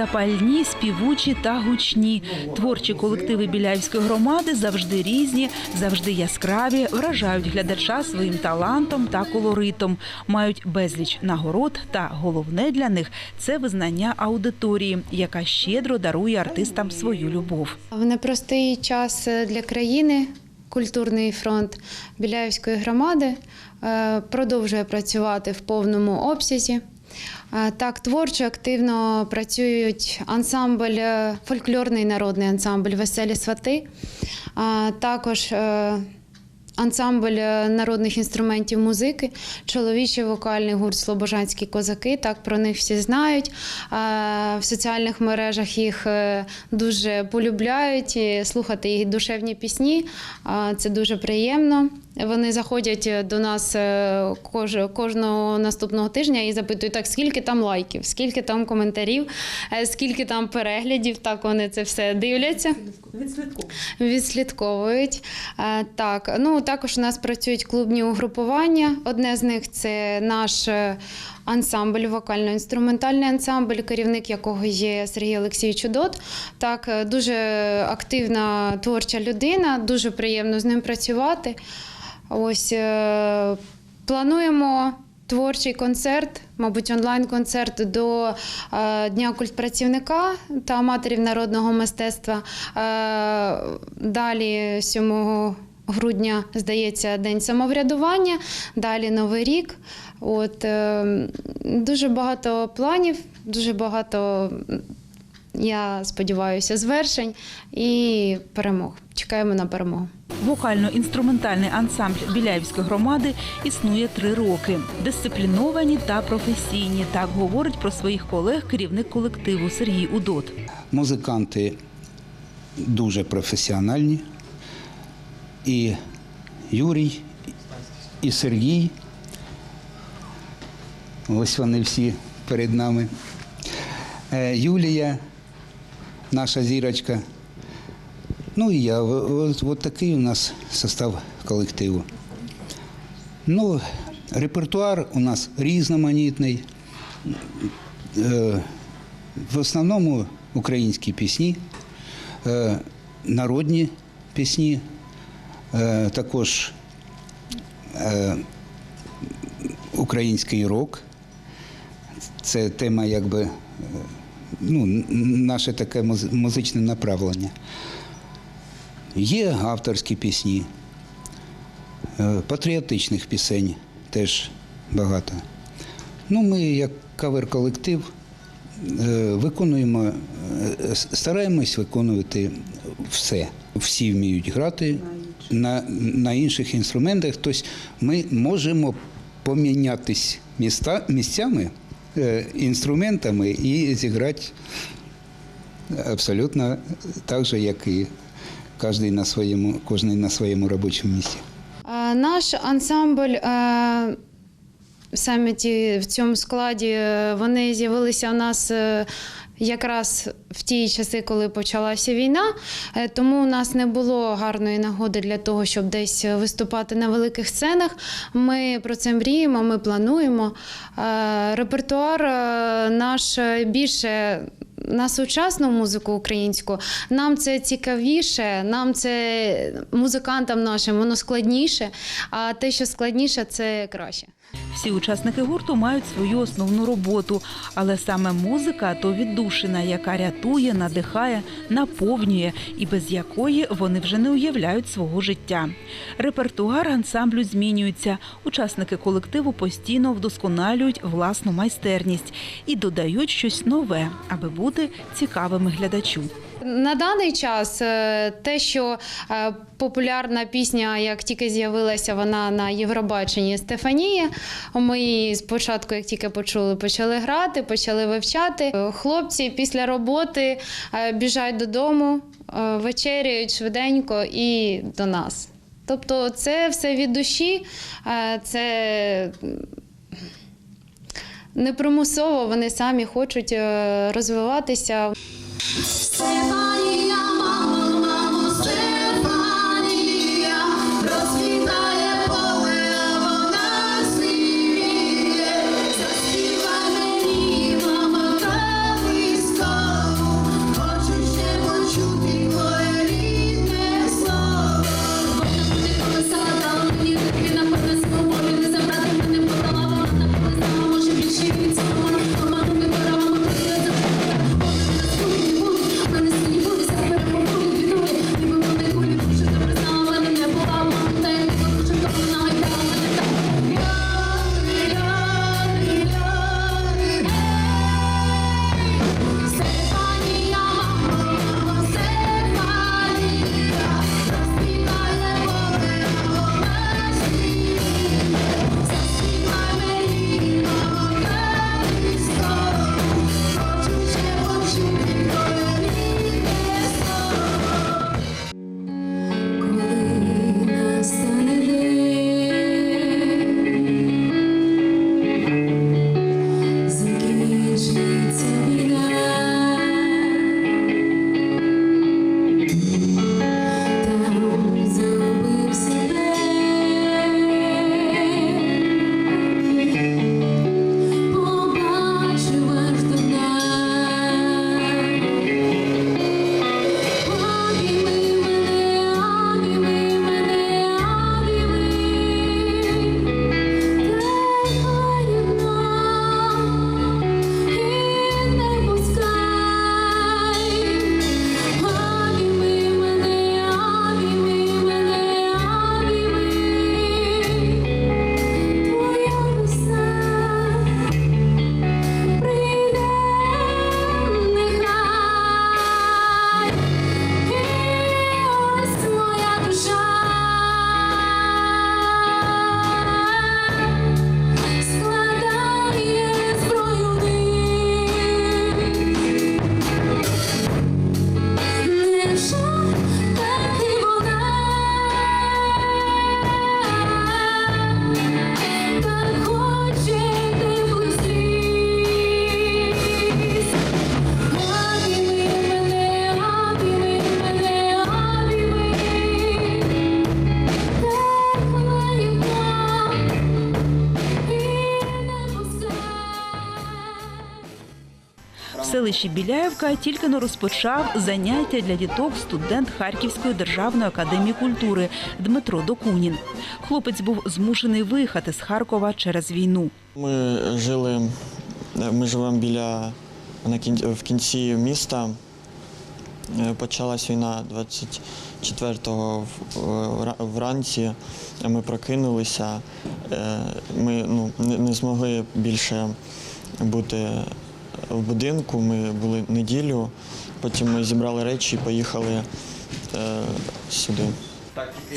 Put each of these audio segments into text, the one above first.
запальні, співучі та гучні. Творчі колективи Біляївської громади завжди різні, завжди яскраві, вражають глядача своїм талантом та колоритом. Мають безліч нагород, та головне для них це визнання аудиторії, яка щедро дарує артистам свою любов. В непростий час для країни культурний фронт Біляївської громади е, продовжує працювати в повному обсязі. Так, творчо активно працюють ансамбль, е, фольклорний народний ансамбль Веселі свати, також е, ансамбль е, народних інструментів музики, чоловічий вокальний гурт Слобожанські козаки. Так про них всі знають. В соціальних мережах їх дуже полюбляють, слухати їх душевні пісні. Це дуже приємно. Вони заходять до нас е, кож- кожного наступного тижня і запитують, так скільки там лайків, скільки там коментарів, е, скільки там переглядів. Так вони це все дивляться. Відслідковують. Відслідковують. Так, ну також у нас працюють клубні угрупування. Одне з них це наш е, ансамбль, вокально-інструментальний ансамбль, керівник якого є Сергій Олексійович Чудот. Так, е, дуже активна творча людина, дуже приємно з ним працювати. Ось е, плануємо. Творчий концерт, мабуть, онлайн-концерт до е, Дня культпрацівника та аматорів народного мистецтва. Далі 7 грудня, здається, День самоврядування, далі Новий рік. От, е, дуже багато планів, дуже багато, я сподіваюся, звершень і перемог. Чекаємо на перемогу. Вокально-інструментальний ансамбль Біляївської громади існує три роки. Дисципліновані та професійні. Так говорить про своїх колег керівник колективу Сергій Удот. Музиканти дуже професіональні. І Юрій, і Сергій. Ось вони всі перед нами. Е, Юлія, наша зірочка. Ну і я. От такий у нас состав колективу. Ну, репертуар у нас різноманітний. Е, В основному українські пісні, е, народні пісні, також е, український рок. Це тема, якби, е, ну, наше таке музичне направлення. Є авторські пісні, е, патріотичних пісень теж багато. Ну, ми, як кавер-колектив, е, виконуємо, е, стараємось виконувати все. Всі вміють грати на, на інших інструментах. Тобто ми можемо помінятись міста, місцями, е, інструментами і зіграти абсолютно так же, як і кожен на своєму, кожен на своєму робочому місці. Наш ансамбль. е, Саме ті в цьому складі е, вони з'явилися у нас якраз в ті часи, коли почалася війна. Е, Тому у нас не було гарної нагоди для того, щоб десь виступати на великих сценах. Ми про це мріємо, ми плануємо. Е, Репертуар е, наш більше на сучасну музику українську. Нам це цікавіше, нам це музикантам нашим воно складніше. А те, що складніше, це краще. Всі учасники гурту мають свою основну роботу, але саме музика то віддушина, яка рятує, надихає, наповнює і без якої вони вже не уявляють свого життя. Репертуар ансамблю змінюється. Учасники колективу постійно вдосконалюють власну майстерність і додають щось нове, аби бути цікавими глядачу. На даний час е, те, що е, популярна пісня, як тільки з'явилася вона на Євробаченні Стефанія, ми її спочатку, як тільки почули, почали грати, почали вивчати. Е, Хлопці після роботи біжать додому, вечеряють швиденько і до нас. Тобто це все від душі, це непримусово, вони самі хочуть розвиватися. Селищі Біляєвка тільки но розпочав заняття для діток студент Харківської державної академії культури Дмитро Докунін. Хлопець був змушений виїхати з Харкова через війну. Ми жили, ми живемо біля на кін- в кінці міста. Почалась війна 24-го вранці. Ми прокинулися. Е, Ми ну, не змогли більше бути в будинку. Ми були неділю. Потім ми зібрали речі і поїхали е, сюди.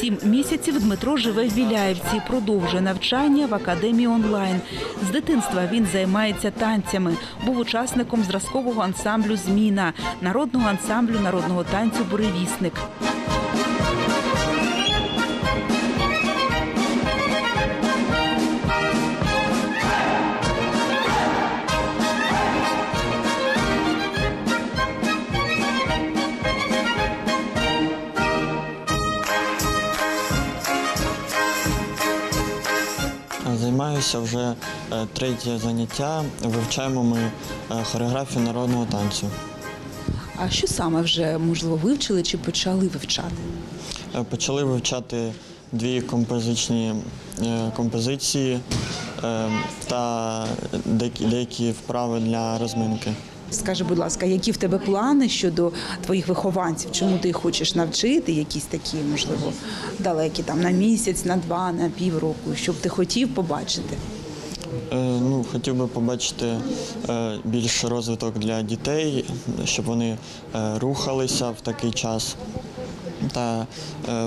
Сім місяців Дмитро живе в Біляєвці, продовжує навчання в академії онлайн. З дитинства він займається танцями. Був учасником зразкового ансамблю Зміна, народного ансамблю народного танцю Буревісник. Займаюся вже е, третє заняття. Вивчаємо ми е, хореографію народного танцю. А що саме вже можливо вивчили чи почали вивчати? Е, Почали вивчати дві композичні композиції та деякі вправи для розминки. Скажи, будь ласка, які в тебе плани щодо твоїх вихованців? Чому ти їх хочеш навчити? Якісь такі, можливо, далекі там на місяць, на два, на півроку, що б ти хотів побачити? Е, Ну, хотів би побачити е, більш розвиток для дітей, щоб вони е, рухалися в такий час. Та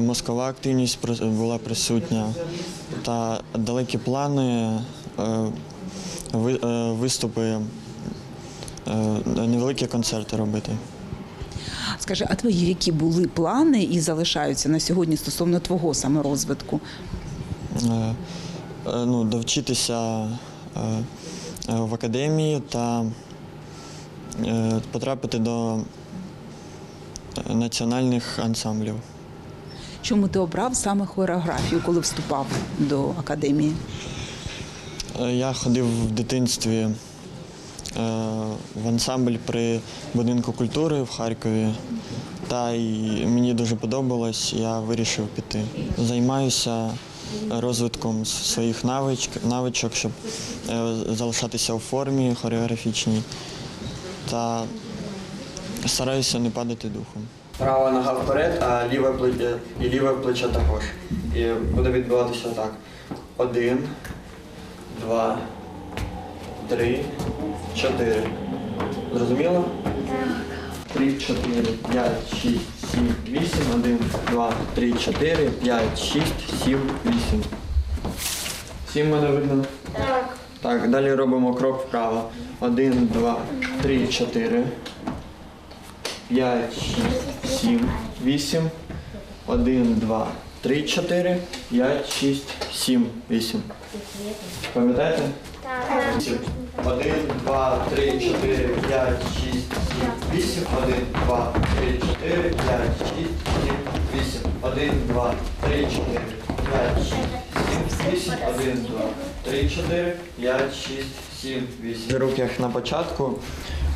мозкова активність була присутня, та далекі плани, ви- виступи, невеликі концерти робити. Скажи, а твої які були плани і залишаються на сьогодні стосовно твого саморозвитку? Е, е, ну, довчитися е, е, в академії та е, потрапити до е, національних ансамблів. Чому ти обрав саме хореографію, коли вступав до академії? Е, Я ходив в дитинстві е, в ансамбль при будинку культури в Харкові. Та і мені дуже подобалось, я вирішив піти. Займаюся розвитком своїх навичок, навичок щоб е, залишатися у формі хореографічній. Та стараюся не падати духом. Права нога вперед, а ліве плече і ліве плече також. І буде відбуватися так. Один, два, три, чотири. Зрозуміло? Три, чотири, п'ять, шість, сім, вісім. Один, два, три, чотири, п'ять, шість, сім, вісім. Сім мене видно? Так. Так, далі робимо крок вправо. Один, два, три, чотири. П'ять, шість, сім, вісім. Один, два, три, чотири, п'ять, шість, сім, вісім. Пам'ятаєте? Так. Один, два, три, чотири, п'ять, шість, сім, вісім. Один, два, три, чотири, п'ять, шість, сім, вісім. Один, два, три, чотири, п'ять, шість, сім, вісім. Один, два, три, чотири, п'ять, шість, сім, вісім. Руки як на початку.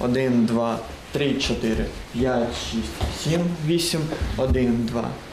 Один, два, три, чотири, п'ять, шість, сім, вісім. Один, два,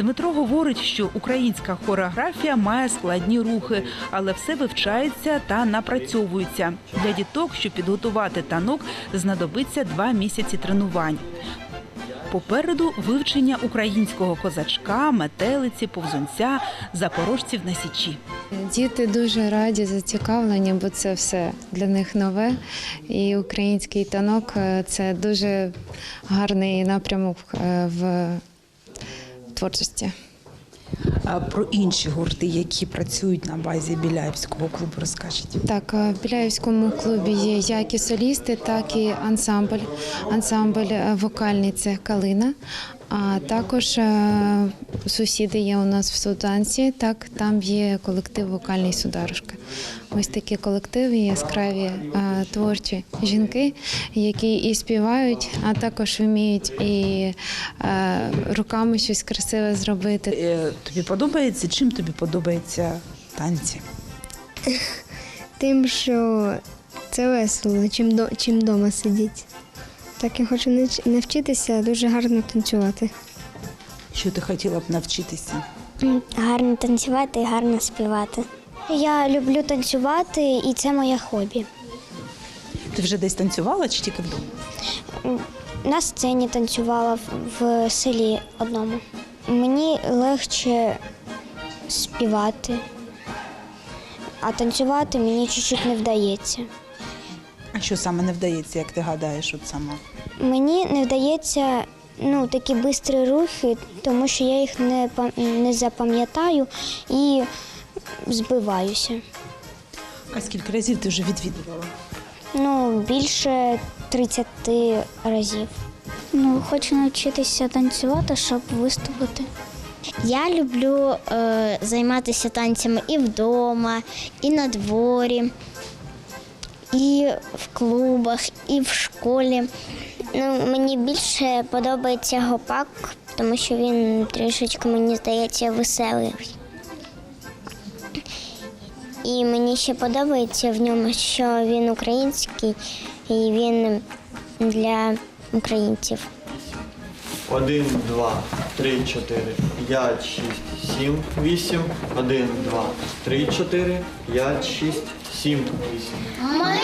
Дмитро говорить, що українська хореографія має складні рухи, але все вивчається та напрацьовується. Для діток, щоб підготувати танок, знадобиться два місяці тренувань. Попереду вивчення українського козачка, метелиці, повзунця, запорожців на січі. Діти дуже раді, зацікавлені, бо це все для них нове. І український танок е, це дуже гарний напрямок е, в творчості. А про інші гурти, які працюють на базі Біляївського клубу, розкажіть. Так, е, в Біляївському клубі є як і солісти, так і ансамбль. Ансамбль е, вокальний це Калина. А також е, сусіди є у нас в Суданці, так там є колектив вокальний Сударушка. Ось такі колективи, яскраві е, творчі жінки, які і співають, а також вміють і е, руками щось красиве зробити. Тобі подобається? Чим тобі подобаються танці? Тим, що це весело, чим, до, чим вдома сидіти. Так я хочу навч- навчитися дуже гарно танцювати. Що ти хотіла б навчитися? Гарно танцювати і гарно співати. Я люблю танцювати, і це моє хобі. Ти вже десь танцювала чи тільки вдома? На сцені танцювала в, в селі одному. Мені легше співати, а танцювати мені чуть-чуть не вдається. А що саме не вдається, як ти гадаєш, от сама? Мені не вдається ну, такі швидкі рухи, тому що я їх не, не запам'ятаю і збиваюся. А скільки разів ти вже відвідувала? Ну, більше 30 разів. Ну, хочу навчитися танцювати, щоб виступити. Я люблю е, займатися танцями і вдома, і на дворі, і в клубах, і в школі. Ну, мені більше подобається гопак, тому що він трішечки, мені здається, веселий. І мені ще подобається в ньому, що він український і він для українців. Один, два, три, чотири, п'ять, шість, сім, вісім. Один, два, три, чотири, п'ять, шість, сім. Ми